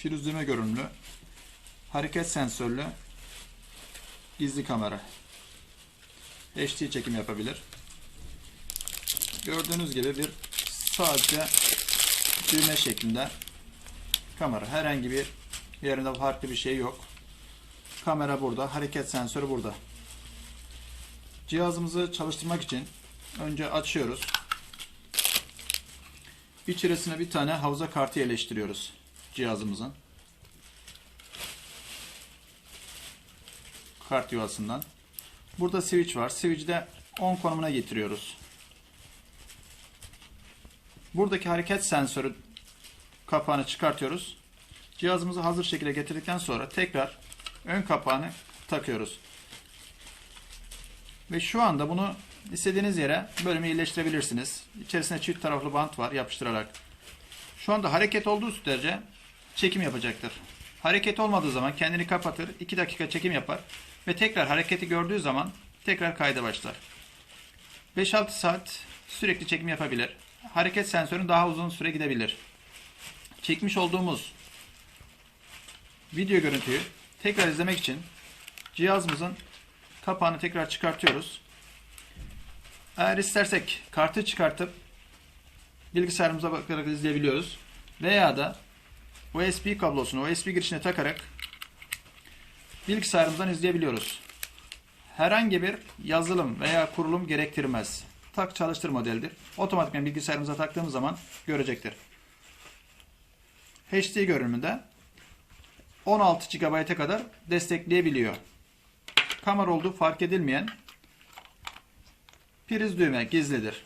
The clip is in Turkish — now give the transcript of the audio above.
Pürüzleme görünümlü, hareket sensörlü, gizli kamera. HD çekim yapabilir. Gördüğünüz gibi bir sadece düğme şeklinde kamera. Herhangi bir yerinde farklı bir şey yok. Kamera burada, hareket sensörü burada. Cihazımızı çalıştırmak için önce açıyoruz. İçerisine bir tane havza kartı yerleştiriyoruz cihazımızın. Kart yuvasından. Burada switch var. Switch'i de on konumuna getiriyoruz. Buradaki hareket sensörü kapağını çıkartıyoruz. Cihazımızı hazır şekilde getirdikten sonra tekrar ön kapağını takıyoruz. Ve şu anda bunu istediğiniz yere bölümü yerleştirebilirsiniz. İçerisinde çift taraflı bant var yapıştırarak. Şu anda hareket olduğu sürece çekim yapacaktır. Hareket olmadığı zaman kendini kapatır, 2 dakika çekim yapar ve tekrar hareketi gördüğü zaman tekrar kayda başlar. 5-6 saat sürekli çekim yapabilir. Hareket sensörün daha uzun süre gidebilir. Çekmiş olduğumuz video görüntüyü tekrar izlemek için cihazımızın kapağını tekrar çıkartıyoruz. Eğer istersek kartı çıkartıp bilgisayarımıza bakarak izleyebiliyoruz. Veya da USB kablosunu USB girişine takarak bilgisayarımızdan izleyebiliyoruz. Herhangi bir yazılım veya kurulum gerektirmez. Tak çalıştır modelidir. Otomatikman bilgisayarımıza taktığımız zaman görecektir. HD görünümünde 16 GB'e kadar destekleyebiliyor. Kamera olduğu fark edilmeyen priz düğme gizlidir.